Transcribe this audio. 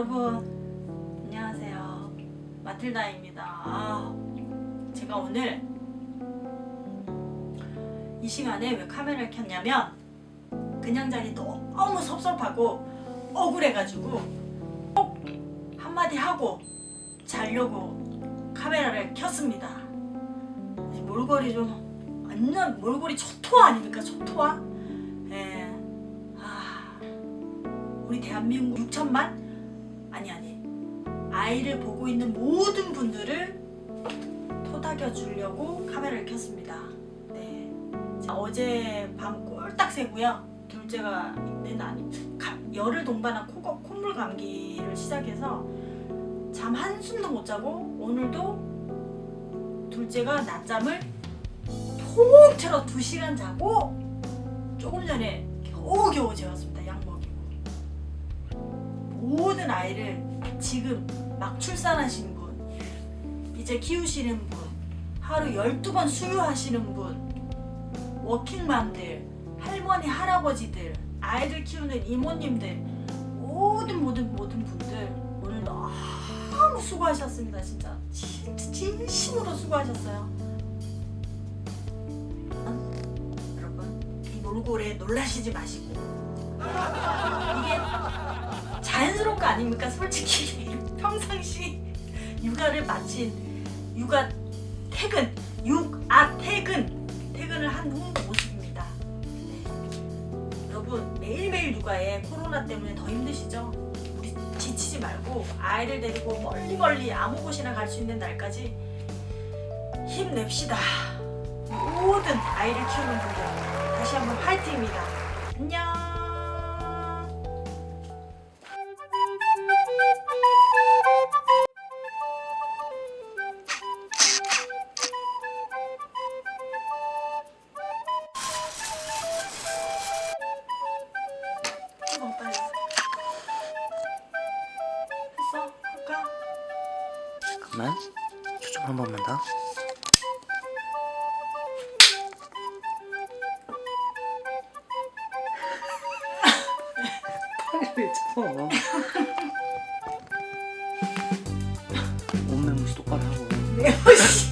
여러분 안녕하세요. 마틸다입니다. 아, 제가 오늘 이 시간에 왜 카메라를 켰냐면 그냥 자리 너무 섭섭하고 억울해가지고 꼭 한마디 하고 자려고 카메라를 켰습니다. 몰골이 좀 완전 몰골이 초토화 아닙니까? 초토화? 예. 아, 우리 대한민국 6천만? 아니 아니 아이를 보고 있는 모든 분들을 토닥여 주려고 카메라를 켰습니다. 네. 자, 어제 밤 꼴딱 새고요. 둘째가 는 아니 가- 열을 동반한 코, 콧물 감기를 시작해서 잠 한숨도 못 자고 오늘도 둘째가 낮잠을 통째로 2시간 자고 조금 전에 겨우겨우 재웠습니다. 모든 아이를 지금 막 출산하신 분, 이제 키우시는 분, 하루 12번 수유하시는 분, 워킹맘들, 할머니, 할아버지들, 아이들 키우는 이모님들, 모든 모든 모든 분들 오늘 너무 수고하셨습니다. 진짜 진, 진심으로 수고하셨어요. 여러분 이 몰골에 놀라시지 마시고 이게 자연스러운 거 아닙니까? 솔직히 평상시 육아를 마친 육아 퇴근 육아 퇴근 퇴근을 한 후 모습입니다. 네. 여러분 매일매일 육아에 코로나 때문에 더 힘드시죠? 우리 지치지 말고 아이를 데리고 멀리 멀리 아무 곳이나 갈 수 있는 날까지 힘냅시다. 모든 아이를 키우는 분들 다시 한번 파이팅입니다. 안녕. 잠깐만 초점 한 번만 더. 팔을 잡아 옷매무시 똑바로 하고. 네, 씨.